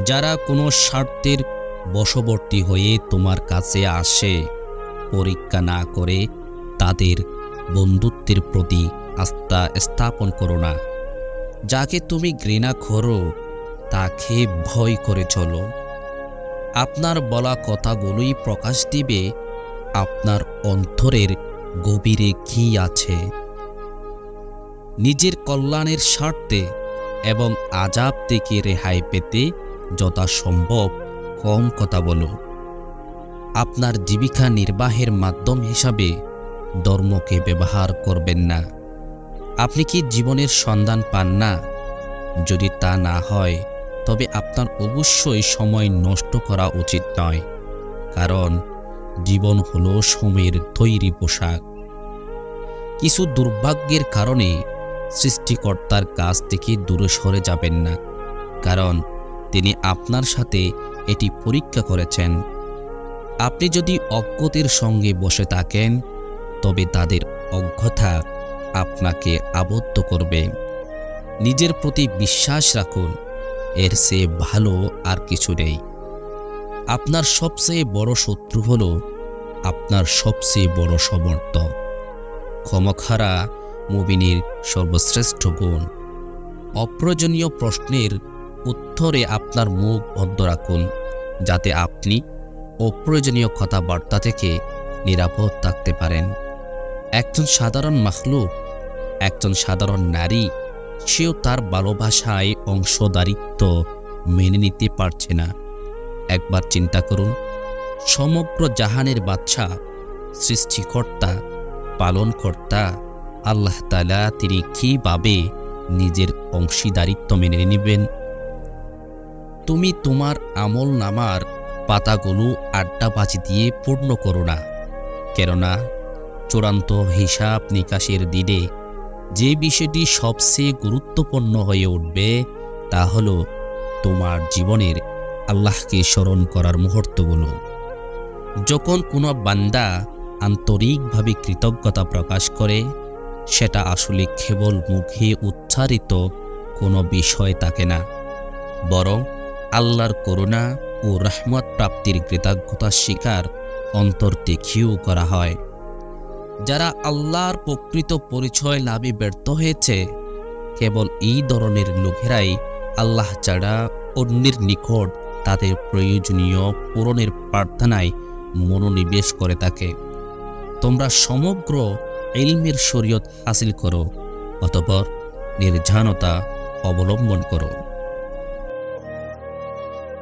যারা কোনো স্বার্থের বশবর্তী হয়ে তোমার কাছে আসে, পরীক্ষা না করে তাদের বন্ধুত্বের প্রতি আস্থা স্থাপন করো না। যাকে তুমি ঘৃণা করো, তাকে ভয় করে চলো। আপনার বলা কথাগুলোই প্রকাশ দিবে, আপনার অন্তরের গভীরে কি আছে। নিজের কল্যাণের স্বার্থে এবং আজাব থেকে রেহাই পেতে যথাসম্ভব কম কথা বলো। আপনার জীবিকা নির্বাহের মাধ্যম হিসাবে ধর্মকে ব্যবহার করবেন না। আপনি কি জীবনের সন্ধান পান না? যদি তা না হয়, তবে আপনার অবশ্যই সময় নষ্ট করা উচিত নয়, কারণ জীবন হলো সময়ের তৈরি পোশাক। কিছু দুর্ভাগ্যের কারণে সৃষ্টিকর্তার কাছ থেকে দূরে সরে যাবেন না, কারণ তিনি আপনার সাথে এটি পরীক্ষা করেছেন। আপনি যদি অজ্ঞতির সঙ্গে বসে থাকেন, তবে তাদের অজ্ঞতা আপনাকে আবদ্ধ করবে। নিজের প্রতি বিশ্বাস রাখুন, এর চেয়ে ভালো আর কিছু নেই। আপনার সবচেয়ে বড় শত্রু হল আপনার সবচেয়ে বড় সমর্থক, ক্ষমখারা মুবিনীর সর্বশ্রেষ্ঠ গুণ। অপ্রয়োজনীয় প্রশ্নের উত্তরে আপনার মুখ বন্ধ রাখুন, যাতে আপনি অপ্রয়োজনীয় কথাবার্তা থেকে নিরাপদ থাকতে পারেন। একজন সাধারণ মাখলুক, একজন সাধারণ নারী, সেও তার ভালোবাসায় অংশদারিত্ব মেনে নিতে পারছে না। একবার চিন্তা করুন, সমগ্র জাহানের বাচ্চা সৃষ্টিকর্তা, পালনকর্তা, আল্লাহ তালা তিনি কীভাবে নিজের অংশীদারিত্ব মেনে নেবেন? তুমি তোমার আমল নামার পাতাগুলো আড্ডা আড্ডাবাজি দিয়ে পূর্ণ করো না। কেননা চূড়ান্ত হিসাব নিকাশের দিনে যে বিষয়টি সবচেয়ে গুরুত্বপূর্ণ হয়ে উঠবে, তা হল তোমার জীবনের আল্লাহকে স্মরণ করার মুহূর্তগুলো। যখন কোনো বান্দা আন্তরিকভাবে কৃতজ্ঞতা প্রকাশ করে, সেটা আসলে কেবল মুখে উচ্চারিত কোনো বিষয় থাকে না, বরং আল্লাহর করুণা ও রহমত প্রাপ্তির কৃতজ্ঞতা স্বীকার অন্তর দেখিয়েও করা হয়। যারা আল্লাহর প্রকৃত পরিচয় লাভে ব্যর্থ হয়েছে, কেবল এই ধরনের লোকেরাই আল্লাহ ছাড়া অন্যের নিকট তাদের প্রয়োজনীয় পূরণের প্রার্থনায় মনোনিবেশ করে থাকে। তোমরা সমগ্র এলমের শরীয়ত হাসিল করো, অতপর নির্ঝানতা অবলম্বন করো।